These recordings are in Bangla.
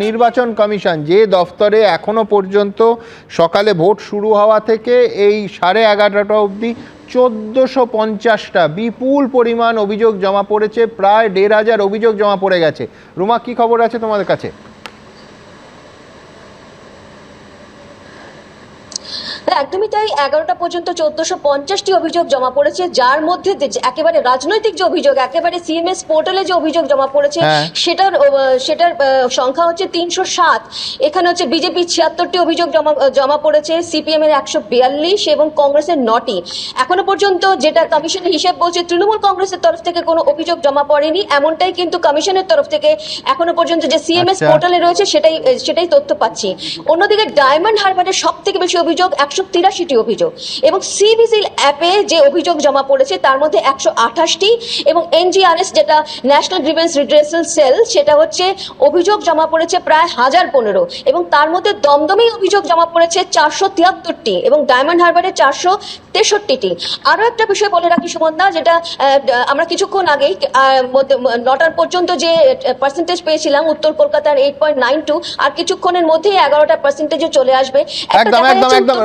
নির্বাচন কমিশন যে দফতরে এখনও পর্যন্ত সকালে ভোট শুরু হওয়া থেকে এই সাড়ে এগারোটা অবধি চোদ্দোশো পঞ্চাশটা বিপুল পরিমাণ অভিযোগ জমা পড়েছে, প্রায় দেড় হাজার অভিযোগ জমা পড়ে গেছে। রুমা, কি খবর আছে তোমাদের কাছে? একদমই তাই এগারোটা পর্যন্ত চোদ্দশো পঞ্চাশটি অভিযোগ জমা পড়েছে যার মধ্যে একেবারে রাজনৈতিক যে অভিযোগ একেবারে সিএমএস পোর্টালে যে অভিযোগ জমা পড়েছে হ্যাঁ। সেটার সেটার সংখ্যা হচ্ছে তিনশো সাত এখানে হচ্ছে বিজেপি ছিয়াত্তরটি অভিযোগ জমা জমা পড়েছে সিপিএম এর একশো বিয়াল্লিশ এবং কংগ্রেসের নটি এখনও পর্যন্ত যেটা কমিশনের হিসেব বলছে তৃণমূল কংগ্রেসের তরফ থেকে কোনো অভিযোগ জমা পড়েনি এমনটাই কিন্তু কমিশনের তরফ থেকে এখনও পর্যন্ত যে সিএমএস আচ্ছা। পোর্টালে রয়েছে সেটাই সেটাই তথ্য পাচ্ছি অন্যদিকে ডায়মন্ড হারবারের সব থেকে বেশি অভিযোগ একশো তিরাশিটি অভিযোগ। এবং সিভিজিল অ্যাপে যে অভিযোগ জমা পড়েছে তার মধ্যে একশো আঠাশটি এবং এনজিআরএস যেটা ন্যাশনাল গ্রিভেন্স রিড্রেসাল সেল সেটা হচ্ছে অভিযোগ জমা পড়েছে প্রায় হাজার পনেরো এবং তার মধ্যে দমদমেই অভিযোগ জমা পড়েছে চারশো তিয়াত্তরটি এবং ডায়মন্ড হারবারে চারশো তেষট্টিটি। আরও একটা বিষয় বলে রাখি সুমন্দা যেটা আমরা কিছুক্ষণ আগেই নটার পর্যন্ত যে পার্সেন্টেজ পেয়েছিলাম উত্তর কলকাতার এইট পয়েন্ট নাইন টু আর কিছুক্ষণের মধ্যেই এগারোটা পার্সেন্টেজে চলে আসবে। একদম একদম একদম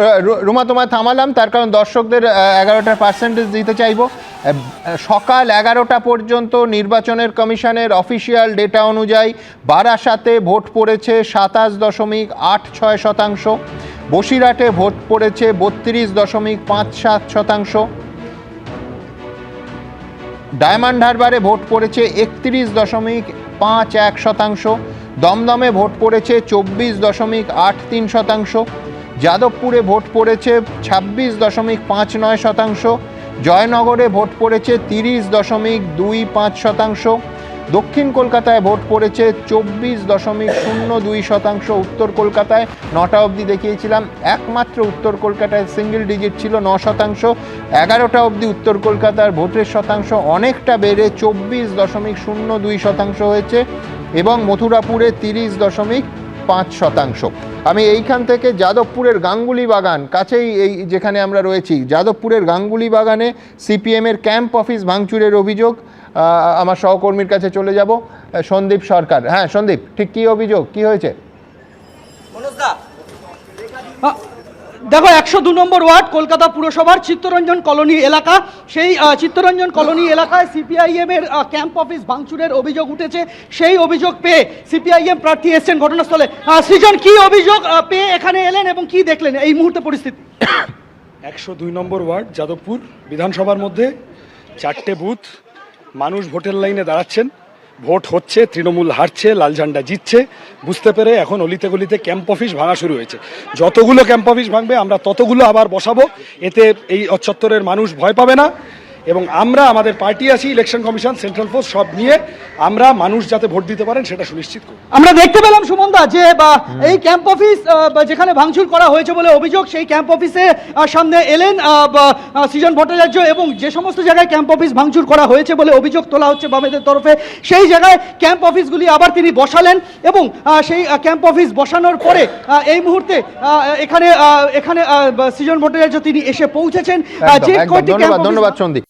রুমা, তোমায় থামালাম। তার কারণ দর্শকদের এগারোটা পার্সেন্টেজ দিতে চাইব। সকাল এগারোটা পর্যন্ত নির্বাচনের কমিশনের অফিসিয়াল ডেটা অনুযায়ী বারাসাতে ভোট পড়েছে সাতাশ দশমিক আট ছয় শতাংশ। বসিরহাটে ভোট পড়েছে বত্রিশ দশমিক পাঁচ সাত শতাংশ। ডায়মন্ড হারবারে ভোট পড়েছে একত্রিশ দশমিক পাঁচ এক শতাংশ। দমদমে ভোট পড়েছে চব্বিশ দশমিক আট তিন শতাংশ। যাদবপুরে ভোট পড়েছে ছাব্বিশ দশমিক পাঁচ নয় শতাংশ, জয়নগরে ভোট পড়েছে তিরিশ দশমিক দুই পাঁচ শতাংশ, দক্ষিণ কলকাতায় ভোট পড়েছে চব্বিশ দশমিক শূন্য দুই শতাংশ, উত্তর কলকাতায় নটা অবধি দেখিয়েছিলাম, একমাত্র উত্তর কলকাতায় সিঙ্গেল ডিজিট ছিল ন শতাংশ, এগারোটা অবধি উত্তর কলকাতার ভোটের শতাংশ অনেকটা বেড়ে চব্বিশ দশমিক শূন্য দুই শতাংশ হয়েছে এবং মথুরাপুরে তিরিশ দশমিক পাঁচ শতাংশ। আমি এইখান থেকে যাদবপুরের গাঙ্গুলি বাগান কাছেই এই যেখানে আমরা রয়েছি যাদবপুরের গাঙ্গুলি বাগানে সিপিএমের ক্যাম্প অফিস ভাঙচুরের অভিযোগ আমার সহকর্মীর কাছে চলে যাব সন্দীপ সরকার। হ্যাঁ সন্দীপ ঠিক কী অভিযোগ? কি হয়েছে? দেখো, একশো দু নম্বর ওয়ার্ড, কলকাতা পুরসভার চিত্তরঞ্জন কলোনি এলাকা। সেই চিত্তরঞ্জন কলোনি এলাকায় সিপিআইএম এর ক্যাম্প অফিস ভাঙচুরের অভিযোগ উঠেছে। সেই অভিযোগ পেয়ে সিপিআইএম প্রার্থী এসছেন ঘটনাস্থলে। সৃজন, কি অভিযোগ পেয়ে এখানে এলেন এবং কি দেখলেন এই মুহূর্তে পরিস্থিতি? একশো দুই নম্বর ওয়ার্ড, যাদবপুর বিধানসভার মধ্যে চারটে বুথ মানুষ ভোটের লাইনে দাঁড়াচ্ছেন। ভোট হচ্ছে, তৃণমূল হারছে, লাল ঝান্ডা জিতছে। বুঝতে পেরে এখন অলিতে গলিতে ক্যাম্প অফিস ভাঙা শুরু হয়েছে। যতগুলো ক্যাম্প অফিস ভাঙবে, আমরা ততগুলো আবার বসাবো। এতে এই চত্বরের মানুষ ভয় পাবে না। এবং আমরা আমাদের পার্টি আছি ইলেকশন কমিশন সেন্ট্রাল ফোর্স সব নিয়ে আমরা মানুষ যাতে ভোট দিতে পারেন সেটা সুনিশ্চিত করব আমরা দেখতে পেলাম সুমনদা যে বা এই ক্যাম্প অফিস বা যেখানে ভাঙচুর করা হয়েছে বলে অভিযোগ সেই ক্যাম্প অফিসে সামনে এলেন সৃজন ভট্টাচার্য এবং যে সমস্ত জায়গায় ক্যাম্প অফিস ভাঙচুর করা হয়েছে বলে অভিযোগ তোলা হচ্ছে বামেদের তরফে সেই জায়গায় ক্যাম্প অফিসগুলি আবার তিনি বসালেন এবং সেই ক্যাম্প অফিস বসানোর পরে আহ, এই মুহূর্তে আহ, এখানে আহ, এখানে আহ, সৃজন ভট্টাচার্য তিনি এসে পৌঁছেছেন যে। কয়টি ধন্যবাদ সন্দীপ